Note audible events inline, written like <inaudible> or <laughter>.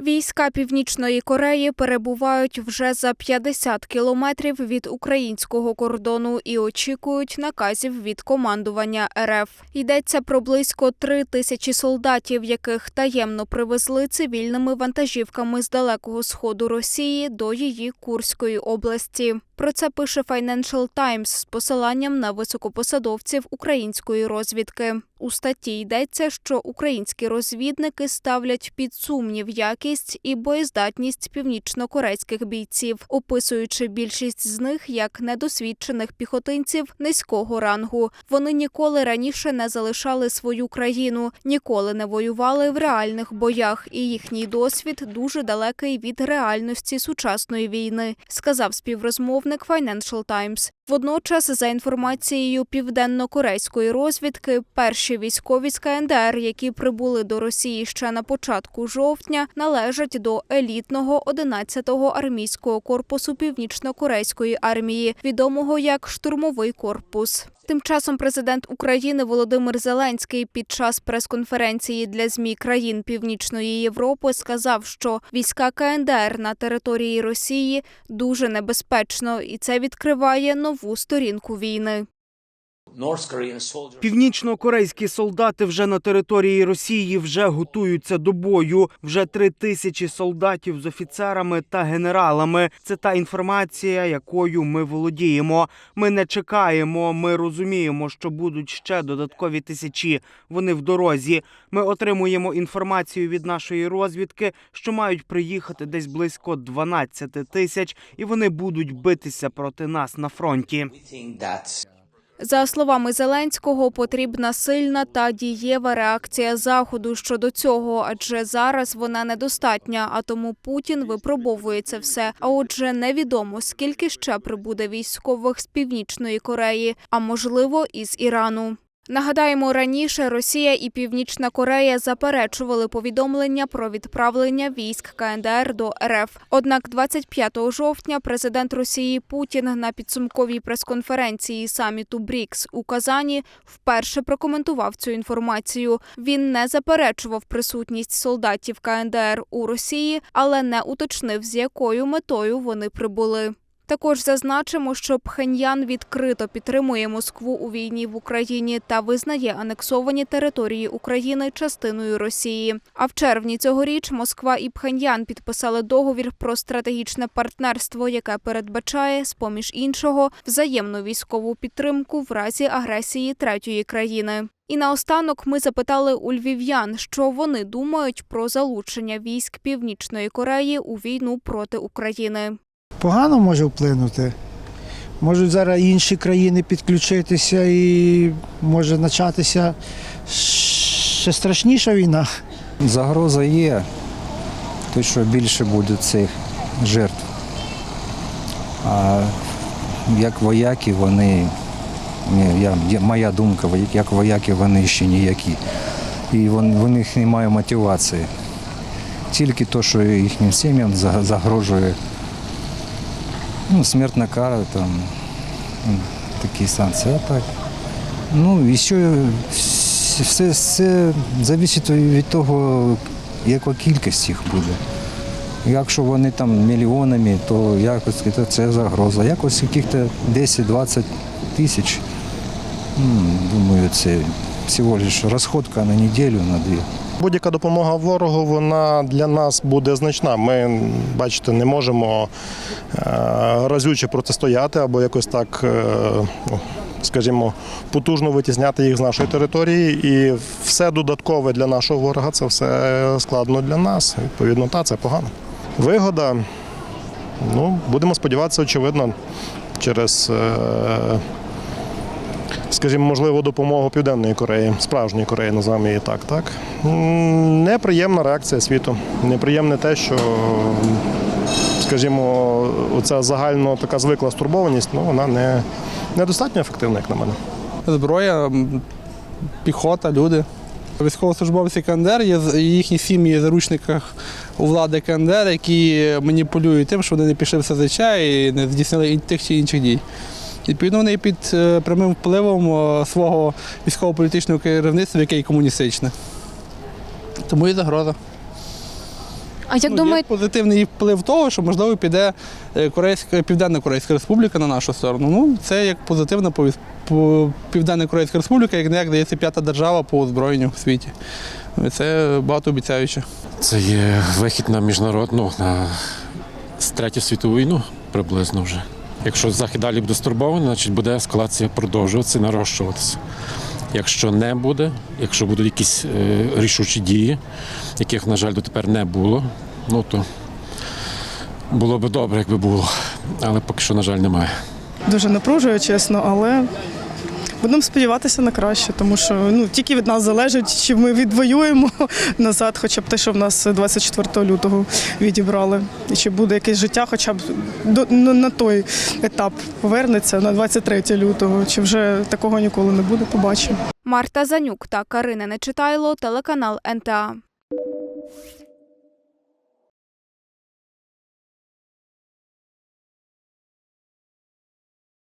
Війська Північної Кореї перебувають вже за 50 кілометрів від українського кордону і очікують наказів від командування РФ. Йдеться про близько три тисячі солдатів, яких таємно привезли цивільними вантажівками з далекого сходу Росії до її Курської області. Про це пише Financial Times з посиланням на високопосадовців української розвідки. У статті йдеться, що українські розвідники ставлять під сумнів якість і боєздатність північнокорейських бійців, описуючи більшість з них як недосвідчених піхотинців низького рангу. Вони ніколи раніше не залишали свою країну, ніколи не воювали в реальних боях, і їхній досвід дуже далекий від реальності сучасної війни, сказав співрозмовник Financial Times. Водночас, за інформацією південно-корейської розвідки, перші військові з КНДР, які прибули до Росії ще на початку жовтня, належать до елітного 11-го армійського корпусу північно-корейської армії, відомого як штурмовий корпус. Тим часом президент України Володимир Зеленський під час прес-конференції для змі країн Північної Європи сказав, що війська КНДР на території Росії дуже небезпечно, і це відкриває нову сторінку війни. Північно-корейські солдати вже на території Росії вже готуються до бою. Вже три тисячі солдатів з офіцерами та генералами. Це та інформація, якою ми володіємо. Ми не чекаємо. Ми розуміємо, що будуть ще додаткові тисячі. Вони в дорозі. Ми отримуємо інформацію від нашої розвідки, що мають приїхати десь близько 12 тисяч, і вони будуть битися проти нас на фронті. За словами Зеленського, потрібна сильна та дієва реакція заходу щодо цього, адже зараз вона недостатня. А тому Путін випробовує це все. А отже, невідомо скільки ще прибуде військових з північної Кореї, а можливо із Ірану. Нагадаємо, раніше Росія і Північна Корея заперечували повідомлення про відправлення військ КНДР до РФ. Однак 25 жовтня президент Росії Путін на підсумковій прес-конференції саміту БРІКС у Казані вперше прокоментував цю інформацію. Він не заперечував присутність солдатів КНДР у Росії, але не уточнив, з якою метою вони прибули. Також зазначимо, що Пхеньян відкрито підтримує Москву у війні в Україні та визнає анексовані території України частиною Росії. А в червні цьогоріч Москва і Пхеньян підписали договір про стратегічне партнерство, яке передбачає, з поміж іншого, взаємну військову підтримку в разі агресії третьої країни. І наостанок ми запитали у львів'ян, що вони думають про залучення військ Північної Кореї у війну проти України. Погано може вплинути. Можуть зараз інші країни підключитися і може початися ще страшніша війна. Загроза є, то що більше буде цих жертв. А як вояки вони, ні, я, моя думка, як вояки вони ще ніякі. І вон, в них немає мотивації. Тільки то, що їхнім сім'ям загрожує ну, смертна кара, там, такі санкції. А так. Ну, і що все, все залежить від того, яка кількість їх буде. Якщо вони там мільйонами, то якось це- це загроза. Якось яких-то 10-20 тисяч. Думаю, це всього лише розходка на неділю, на дві. Будь-яка допомога ворогу вона для нас буде значна. Ми, бачите, не можемо е, разюче протистояти або якось так, е, ну, скажімо, потужно витісняти їх з нашої території. І все додаткове для нашого ворога це все складно для нас. Відповідно, та це погано. Вигода. Ну, будемо сподіватися, очевидно, через. Скажімо, можливо, допомогу Південної Кореї, справжньої Кореї, називаємо її так. так. Неприємна реакція світу. Неприємне те, що, скажімо, оця загально така звикла стурбованість, ну, вона не, недостатньо ефективна, як на мене. зброя, піхота, люди. Військовослужбовці КНДР є їхні сім'ї є заручниках у влади КНДР, які маніпулюють тим, що вони не пішли в СЗЧ і не здійснили тих чи інших дій. Відповідно, вони під е, прямим впливом е, свого військово-політичного керівництва, яке є комуністичне. Тому і загроза. А як Ну, думаєте, Є позитивний вплив того, що можливо піде е, Корейська Південна Корейська Республіка на нашу сторону. Ну це як позитивна повіс- Південна Корейська Республіка, як не як здається, п'ята держава по озброєнню в світі. І Це багатообіцяюче. Це є вихід на міжнародну, на третю світову війну приблизно вже. Якщо захід далі буде стурбований, значить буде ескалація продовжуватися, нарощуватися. Якщо не буде, якщо будуть якісь е, рішучі дії, яких, на жаль, дотепер не було, ну то було б добре, якби було. Але поки що, на жаль, немає. дуже напружує, чесно, але будемо сподіватися на краще, тому що ну тільки від нас залежить, чи ми відвоюємо <laughs> назад, хоча б те, що в нас 24 лютого відібрали, і чи буде якесь життя, хоча б до ну, на той етап повернеться на 23 лютого, чи вже такого ніколи не буде. Побачимо. Марта Занюк та Карина Нечитайло, телеканал НТА.